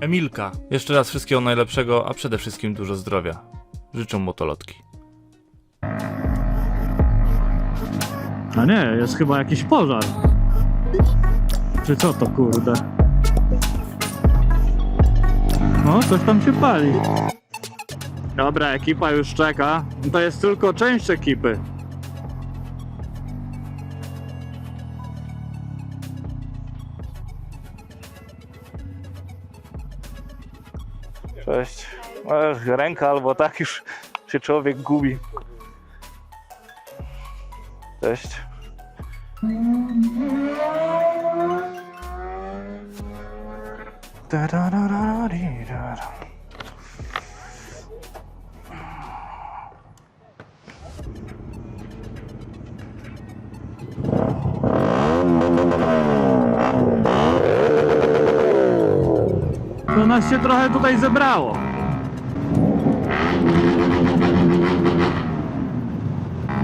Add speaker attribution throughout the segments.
Speaker 1: Emilka. Jeszcze raz wszystkiego najlepszego, a przede wszystkim dużo zdrowia. Życzę motolotki.
Speaker 2: A nie, jest chyba jakiś pożar. Czy co to kurde? No, coś tam się pali. Dobra, ekipa już czeka. To jest tylko część ekipy.
Speaker 1: Cześć. Ech, ręka albo tak już się człowiek gubi. Cześć.
Speaker 2: Nas się trochę tutaj zebrało.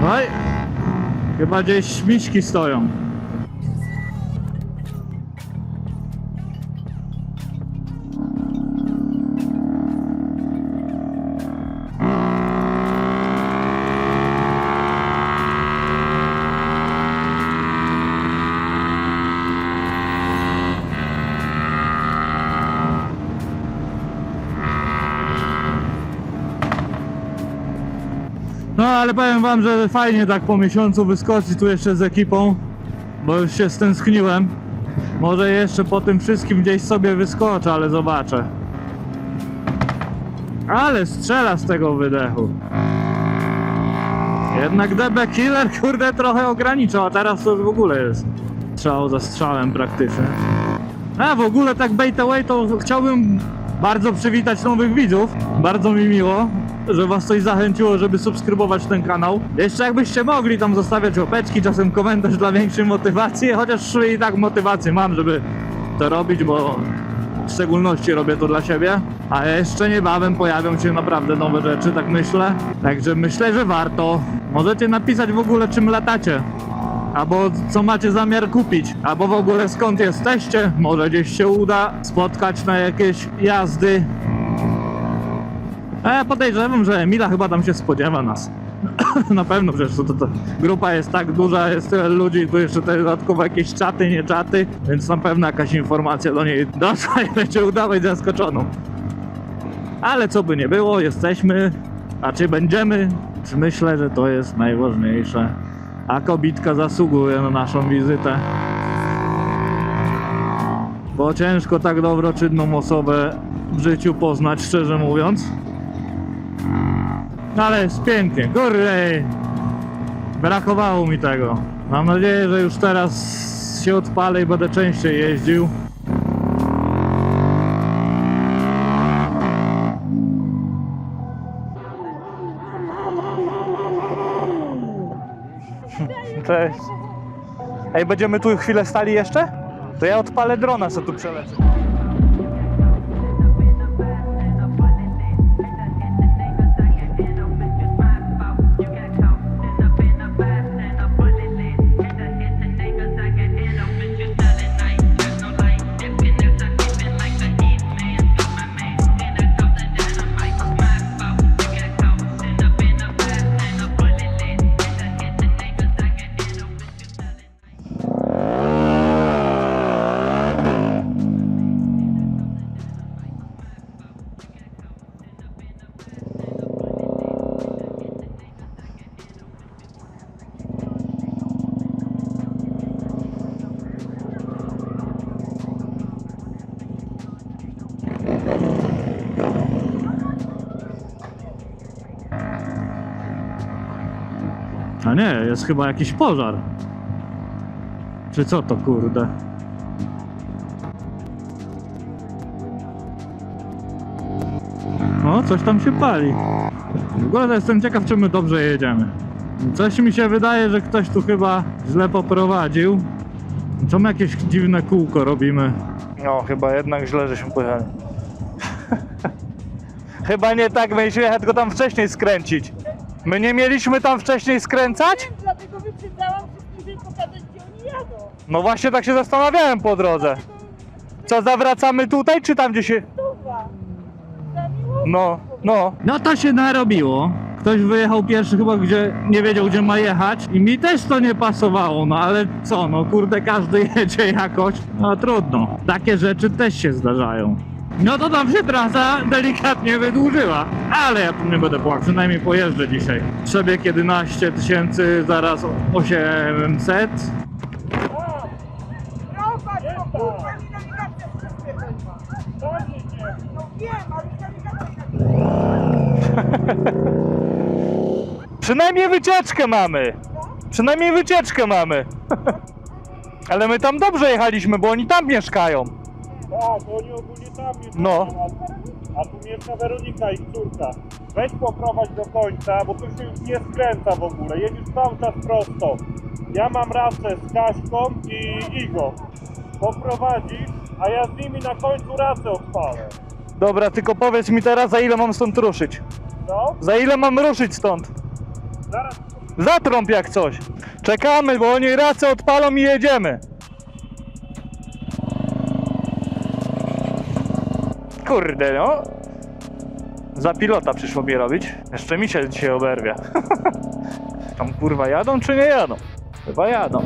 Speaker 2: No i chyba gdzieś śmiśki stoją. Ale powiem wam, że fajnie tak po miesiącu wyskoczyć tu jeszcze z ekipą, bo już się stęskniłem. Może jeszcze po tym wszystkim gdzieś sobie wyskoczę, ale zobaczę. Ale strzela z tego wydechu. Jednak DB Killer kurde trochę ograniczał, a teraz to w ogóle jest strzał za strzałem praktycznie. A w ogóle tak bait away to chciałbym bardzo przywitać nowych widzów. Bardzo mi miło, że was coś zachęciło, żeby subskrybować ten kanał. Jeszcze jakbyście mogli tam zostawiać łapeczki, czasem komentarz dla większej motywacji, chociaż i tak motywację mam, żeby to robić, bo w szczególności robię to dla siebie. A jeszcze niebawem pojawią się naprawdę nowe rzeczy, tak myślę. Także myślę, że warto. Możecie napisać w ogóle czym latacie. Albo co macie zamiar kupić, albo w ogóle skąd jesteście. Może gdzieś się uda spotkać na jakieś jazdy. Ja podejrzewam, że Emila chyba tam się spodziewa nas. na pewno, przecież to, to, to grupa jest tak duża, jest tyle ludzi, tu jeszcze te dodatkowo jakieś czaty, nie czaty, więc na pewno jakaś informacja do niej doszła i będzie udawać zaskoczoną. Ale co by nie było, jesteśmy, a czy będziemy, czy myślę, że to jest najważniejsze. A kobitka zasługuje na naszą wizytę. Bo ciężko tak dobroczynną osobę w życiu poznać, szczerze mówiąc. No ale jest pięknie, kurde. Brakowało mi tego. Mam nadzieję, że już teraz się odpalę i będę częściej jeździł.
Speaker 1: Cześć. Ej, będziemy tu chwilę stali jeszcze? To ja odpalę drona, co tu przelecę.
Speaker 2: A nie, jest chyba jakiś pożar. Czy co to kurde? O, coś tam się pali. W ogóle jestem ciekaw, czy my dobrze jedziemy. Coś mi się wydaje, że ktoś tu chyba źle poprowadził. Czemu jakieś dziwne kółko robimy?
Speaker 1: No, chyba jednak źle, żeśmy pojechali. chyba nie tak mieliśmy jechać, tylko tam wcześniej skręcić. My nie mieliśmy tam wcześniej skręcać?
Speaker 3: Dlatego wyprzedzałam wszystkich, żeby pokazać, gdzie oni jadą.
Speaker 1: No właśnie tak się zastanawiałem po drodze. Co, zawracamy tutaj, czy tam gdzie się...
Speaker 2: No, no.
Speaker 4: No to się narobiło. Ktoś wyjechał pierwszy chyba, gdzie nie wiedział, gdzie ma jechać i mi też to nie pasowało, no ale co, no kurde, każdy jedzie jakoś, no trudno. Takie rzeczy też się zdarzają. No to tam się trasa delikatnie wydłużyła, ale ja tu nie będę płakał, przynajmniej pojeżdżę dzisiaj. Przebieg 11 tysięcy, zaraz 800.
Speaker 3: Zobacz, no kurwa, mi nawigacja przyspiesza. No wiem, ale mi nawigacja
Speaker 2: Przynajmniej wycieczkę mamy. Przynajmniej wycieczkę mamy. Ale my tam dobrze jechaliśmy, bo oni tam mieszkają.
Speaker 5: Tak, oni ogólnie tam mieszkają,
Speaker 2: No.
Speaker 5: a, a tu mieszka Weronika, ich córka. Weź poprowadź do końca, bo tu się już nie skręca w ogóle, jedziesz cały czas prosto. Ja mam racę z Kaśką i Igo. Poprowadzisz, a ja z nimi na końcu racę odpalę.
Speaker 2: Dobra, tylko powiedz mi teraz, za ile mam stąd ruszyć.
Speaker 5: No,
Speaker 2: Za ile mam ruszyć stąd?
Speaker 5: zaraz
Speaker 2: Zatrąb jak coś. Czekamy, bo oni racę odpalą i jedziemy. Kurde, no. Za pilota przyszło mi robić. Jeszcze mi się dzisiaj oberwie. Tam kurwa jadą czy nie jadą? Chyba jadą.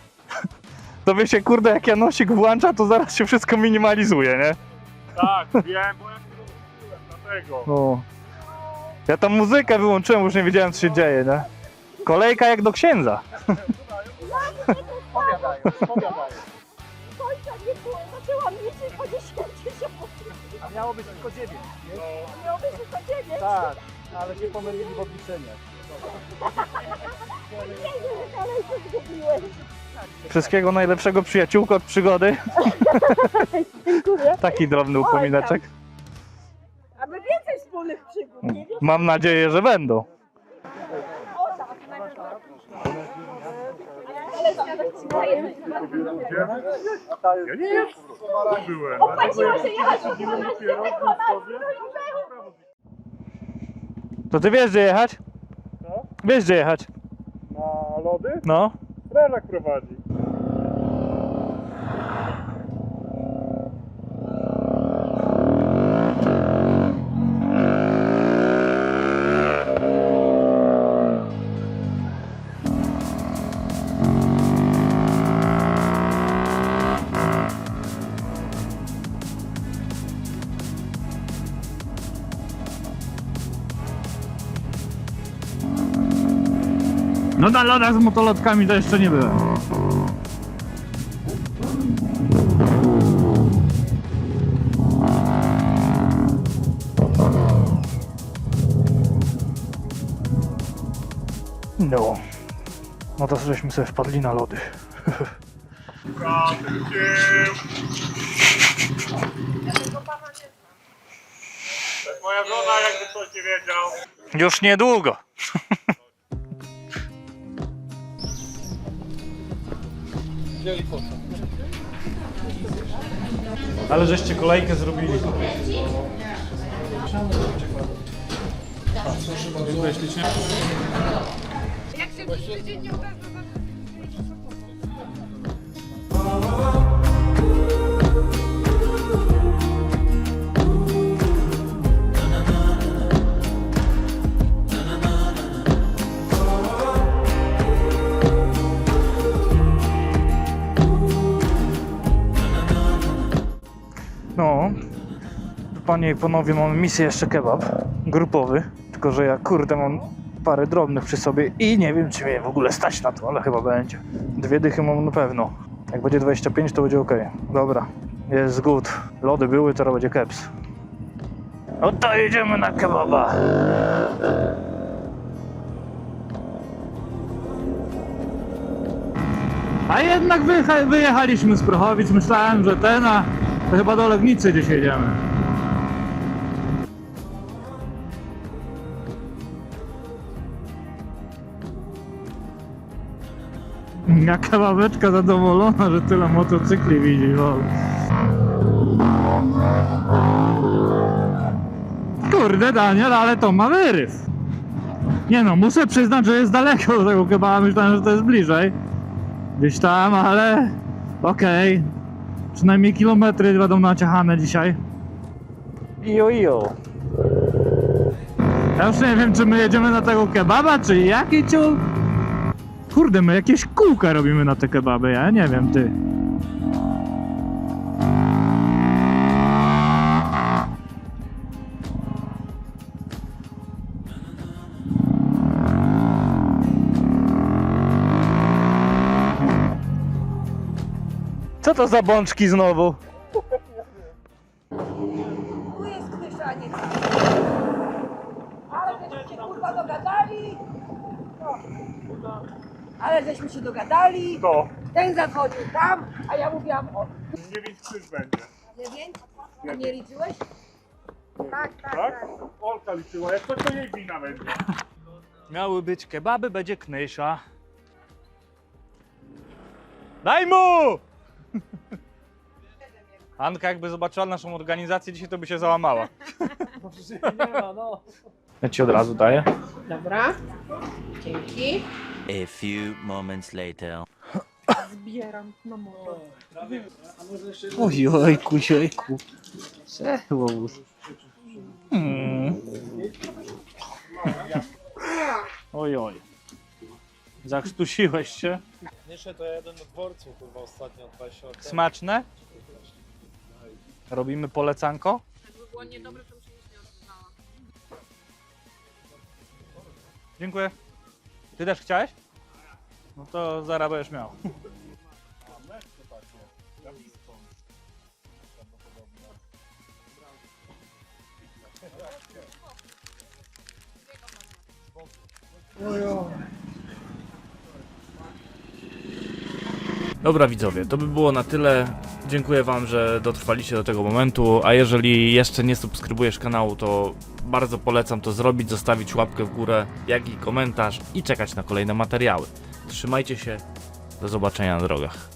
Speaker 2: tobie się kurde jak Janosik włącza, to zaraz się wszystko minimalizuje, nie?
Speaker 5: Tak, wiem, bo ja się rozwróciłem, dlatego.
Speaker 2: O. Ja tam muzykę wyłączyłem, już nie wiedziałem co się dzieje, nie? Kolejka jak do księdza.
Speaker 5: Powiadają, powiadają.
Speaker 3: końca nie było, zaczęłam liczyć po 10
Speaker 2: A miało być tylko 9.
Speaker 3: Miało być tylko 9.
Speaker 2: Tak, ale się pomylili w obliczeniach.
Speaker 3: Nie wiem, ale się zgubiłem.
Speaker 2: Wszystkiego najlepszego przyjaciółko od przygody.
Speaker 3: Dziękuję.
Speaker 2: Taki drobny upomineczek.
Speaker 3: Aby więcej wspólnych przygód, nie.
Speaker 2: Mam nadzieję, że będą.
Speaker 3: O tak, ale zgadać ci moje.
Speaker 5: Ja nie wiem, byłem.
Speaker 3: Opłaciło się jechać od 12
Speaker 2: To ty wiesz gdzie jechać?
Speaker 5: Co?
Speaker 2: Wiesz gdzie jechać?
Speaker 5: Na lody?
Speaker 2: No.
Speaker 5: Strelak prowadzi.
Speaker 4: Na lodach z motolotkami to jeszcze nie byłem.
Speaker 2: No. No to żeśmy sobie wpadli na lody.
Speaker 5: Moja żona, jakby ktoś nie wiedział.
Speaker 2: Już niedługo.
Speaker 1: Ale żeście kolejkę zrobili. Dziękuję ślicznie.
Speaker 3: Jak się tydzień nie uda, to
Speaker 1: panie i panowie, mamy misję jeszcze kebab grupowy. Tylko, że ja kurde mam parę drobnych przy sobie i nie wiem, czy mnie w ogóle stać na to, ale chyba będzie. Dwie dychy mam na pewno. Jak będzie 25, to będzie ok. Dobra, jest good. Lody były, teraz będzie keps. No to jedziemy na kebaba.
Speaker 2: A jednak wyjecha- wyjechaliśmy z Prochowic, myślałem, że ten, a chyba do Legnicy gdzieś jedziemy. Jaka babeczka zadowolona, że tyle motocykli widzi, bo... Kurde Daniel, ale to ma wyryw. Nie no, muszę przyznać, że jest daleko do tego kebaba, myślałem, że to jest bliżej. Gdzieś tam, ale okej. Przynajmniej kilometry będą naciachane dzisiaj.
Speaker 1: Ijo, ijo.
Speaker 2: Ja już nie wiem, czy my jedziemy na tego kebaba, czy jaki ciul. Kurde, my jakieś kółka robimy na te kebaby, ja nie wiem, ty.
Speaker 1: Co to za bączki znowu?
Speaker 3: Tu jest. Ale kurwa dogadali. No. Ale żeśmy się dogadali.
Speaker 5: To,
Speaker 3: Ten zadzwonił tam, a ja mówiłam o
Speaker 5: 9 krzyż będzie.
Speaker 3: 9. A nie liczyłeś? Tak, tak,
Speaker 5: Tak? Olka liczyła, jak to, to jej wina będzie.
Speaker 1: Miały być kebaby, będzie knysza. Daj mu! Anka jakby zobaczyła naszą organizację dzisiaj, to by się załamała. Ja ci od razu daję.
Speaker 3: Dobra. Dzięki.
Speaker 6: A few moments later.
Speaker 3: Zbieram na motor.
Speaker 1: Ojojku, jojku. Cześć, hmm. Ojoj. Zakrztusiłeś się.
Speaker 7: Jeszcze to jeden na dworcu, kurwa, ostatnio 20 lat temu.
Speaker 1: Smaczne? Robimy polecanko? Dziękuję. Ty też chciałeś? No to zaraz będziesz miał. Dobra widzowie, to by było na tyle. Dziękuję wam, że dotrwaliście do tego momentu, a jeżeli jeszcze nie subskrybujesz kanału, to bardzo polecam to zrobić, zostawić łapkę w górę, jak i komentarz i czekać na kolejne materiały. Trzymajcie się, do zobaczenia na drogach.